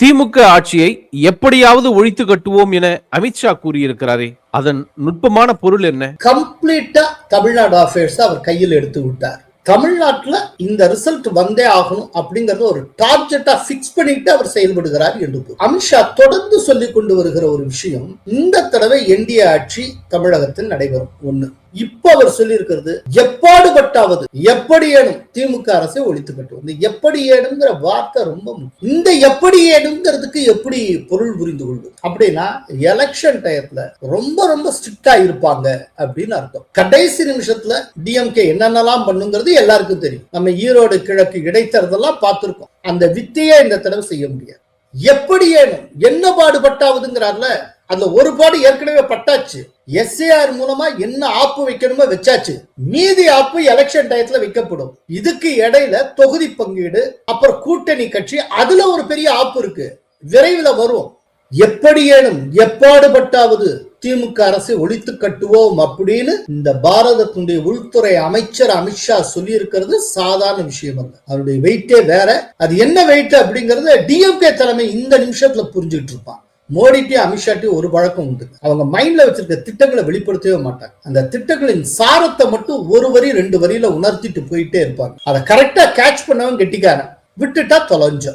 திமுக ஆட்சியை எப்படியாவது ஒழித்து கட்டுவோம் என அமித்ஷா கூறியிருக்கிறாரே. அதன் நுட்பமான பொருள் என்ன? கம்ப்ளீட்டா தமிழ்நாடு அஃபேர்ஸ் அவர் கையில் எடுத்து விட்டார். தமிழ்நாட்டுல இந்த ரிசல்ட் வந்தே ஆகணும் அப்படிங்கறது ஒரு டார்கெட்டா பிக்ஸ் பண்ணிட்டு அவர் செயல்படுகிறார் என்று அமித்ஷா தொடர்ந்து சொல்லிக் கொண்டு வருகிற ஒரு விஷயம் இந்த தடவை என்டிஏ ஆட்சி தமிழகத்தில் நடைபெறும். ஒன்று இப்ப அவர் சொல்லி இருக்கிறது எப்படி எப்படியேனும் திமுக அரசை ஒழித்து கட்டும் இந்த எப்படி ஏனுங்கிற வார்த்தை ரொம்ப முக்கியம். இந்த எப்படி ஏனுங்கிறதுக்கு எப்படி பொருள் புரிந்து கொள்வது? அப்படின்னா எலெக்ஷன் டயத்துல ரொம்ப ரொம்ப ஸ்ட்ரிக்டா இருப்பாங்க அப்படின்னு அர்த்தம். கடைசி நிமிஷத்துல டிஎம்கே என்னென்னலாம் பண்ணுங்கிறது எல்லாருக்கும் தெரியும். நம்ம ஈரோடு கிழக்கு இடைத்தரதெல்லாம் பார்த்திருக்கோம். அந்த வித்தையே இந்த தடவை செய்ய முடியாது. எப்படி ஏனும் என்ன பாடுபட்டாவதுங்கிறார்ல அந்த ஒரு பாடு ஏற்கனவே பட்டாச்சு. எஸ்ஏஆர் மூலமா என்ன ஆப்பு வைக்கணுமோ வச்சாச்சு. மீதி ஆப்பு எலெக்ஷன் டயத்துல வைக்கப்படும். இதுக்கு இடையில தொகுதி பங்கீடு அப்புறம் கூட்டணி கட்சி அதுல ஒரு பெரிய ஆப்பு இருக்கு. விரைவில் வரும். எப்படியேனும் எப்பாடுபட்டாவது திமுக அரசை ஒழித்து கட்டுவோம் அப்படின்னு இந்த பாரதத்தினுடைய உள்துறை அமைச்சர் அமித்ஷா சொல்லி இருக்கிறது சாதாரண விஷயம் அல்ல அவருடைய வெயிட்டே வேற. அது என்ன வெயிட் அப்படிங்கறத டிஎம்கே தலைமை இந்த நிமிஷத்துல புரிஞ்சுட்டு இருப்பான். மோடிட்டையும் அமித்ஷாட்டி ஒரு பழக்கம் உண்டு. அவங்க மைண்ட்ல வச்சிருக்க திட்டங்களை வெளிப்படுத்தவே மாட்டாங்க. அந்த திட்டங்களின் சாரத்தை மட்டும் ஒரு வரி ரெண்டு வரியில உணர்த்திட்டு போயிட்டே இருப்பாங்க. அதை கரெக்டா கேட்ச் பண்ணவன் கெட்டிக்காரன். விட்டுட்டா தொலைஞ்சோம்.